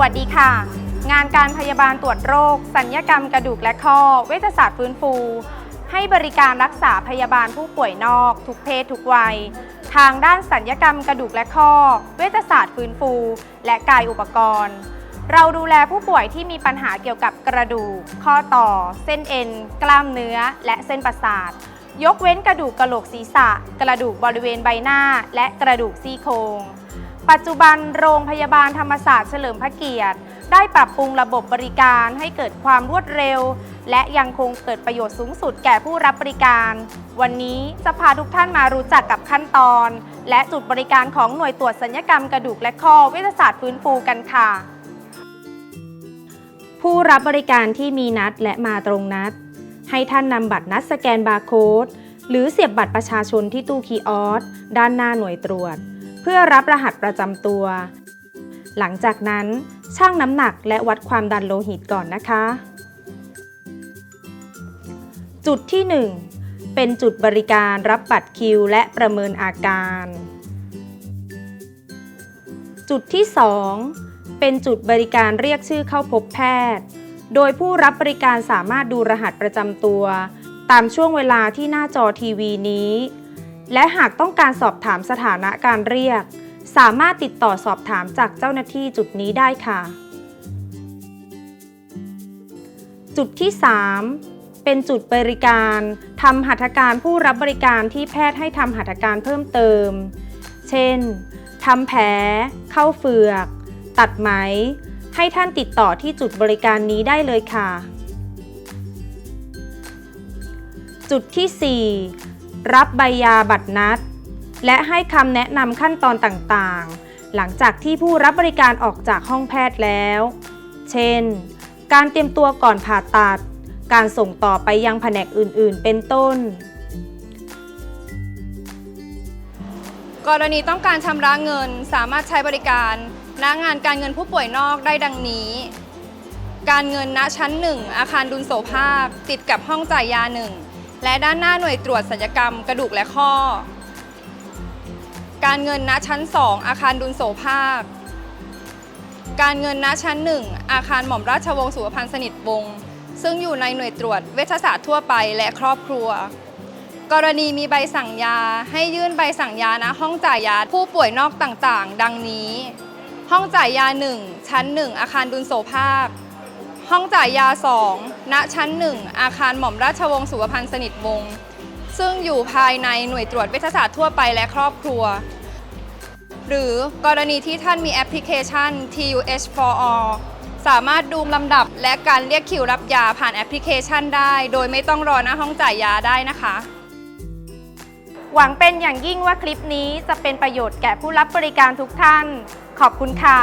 วัสดีค่ะ งานการพยาบาลตรวจโรค สัญญกรรมกระดูกและข้อ เวชศาสตร์ฟื้นฟู ให้บริการรักษาพยาบาลผู้ป่วยนอก ทุกเพศทุกวัย ทางด้านสัญญกรรมกระดูกและข้อ เวชศาสตร์ฟื้นฟู และกายอุปกรณ์ เราดูแลผู้ป่วยที่มีปัญหาเกี่ยวกับกระดูก ข้อต่อ เส้นเอ็น กล้ามเนื้อ และเส้นประสาท ยกเว้นกระดูกกระโหลกศีรษะ กระดูกบริเวณใบหน้า และกระดูกซี่โครง ปัจจุบันโรงพยาบาลธรรมศาสตร์เฉลิมพระเกียรติ ได้ปรับปรุงระบบบริการให้เกิดความรวดเร็ว และยังคงเกิดประโยชน์สูงสุดแก่ผู้รับบริการ วันนี้จะพาทุกท่านมารู้จักกับขั้นตอน และจุดบริการของหน่วยตรวจสัญญกรรมกระดูกและข้อเวชศาสตร์ฟื้นฟูกันค่ะ ผู้รับบริการที่มีนัดและมาตรงนัด ให้ท่านนำบัตรนัดสแกนบาร์โค้ดหรือเสียบบัตรประชาชนที่ตู้คีย์ออสด้านหน้าหน่วยตรวจ เพื่อรับรหัสประจำตัว หลังจากนั้นชั่งน้ำหนักและวัดความดันโลหิตก่อนนะคะ จุดที่ 1 เป็นจุดบริการรับบัตรคิวและประเมินอาการ จุดที่ 2 เป็นจุดบริการเรียกชื่อเข้าพบแพทย์ โดยผู้รับบริการสามารถดูรหัสประจำตัว ตามช่วงเวลาที่หน้าจอทีวีนี้ และหากต้องการสอบถามสถานะการเรียก สามารถติดต่อสอบถามจากเจ้าหน้าที่จุดนี้ได้ค่ะ จุดที่ 3 เป็นจุดบริการทำหัตถการผู้รับบริการที่แพทย์ให้ทำหัตถการเพิ่มเติม เช่นทำแผล เข้าเฟือก ตัดไหม ให้ท่านติดต่อที่จุดบริการนี้ได้เลยค่ะ จุดที่ 4 รับใบยาบัตรนัด และให้คำแนะนำขั้นตอนต่างๆ หลังจากที่ผู้รับบริการออกจากห้องแพทย์แล้ว เช่น การเตรียมตัวก่อนผ่าตัด การส่งต่อไปยังแผนกอื่นๆ เป็นต้น กรณีต้องการชำระเงินสามารถใช้บริการณงานการเงินผู้ป่วยนอกได้ดังนี้ การเงินณชั้น 1 อาคารดุลโสภาพติดกับห้องจ่ายยา1 และด้านหน้าหน่วยตรวจสัญญกรรมกระดูกและข้อ การเงินณชั้น 2 อาคารดุลโสภาพการเงินณชั้น 1 อาคารหม่อมราชวงศ์สุวพันธ์สนิทวงศ์ซึ่งอยู่ในหน่วยตรวจเวชศาสตร์ทั่วไปและครอบครัว กรณีมีใบสั่งยาให้ยื่นใบสั่งยาณห้องจ่ายยาผู้ป่วยนอกต่างๆ ดังนี้ ห้องจ่ายยา 1 ชั้น 1 อาคารดุลโสภาพ ห้องจ่ายยา 2 ณ ชั้น 1 อาคารหม่อมราชวงศ์สุวพันธ์สนิทวงศ์ซึ่งอยู่ภายในหน่วยตรวจเวชศาสตร์ทั่วไปและครอบครัว หรือกรณีที่ท่านมีแอปพลิเคชัน TUH for all สามารถดูลำดับและการเรียกคิวรับยาผ่านแอปพลิเคชันได้ โดยไม่ต้องรอหน้าห้องจ่ายยาได้นะคะ หวังเป็นอย่างยิ่งว่าคลิปนี้จะเป็นประโยชน์แก่ผู้รับบริการทุกท่าน ขอบคุณค่ะ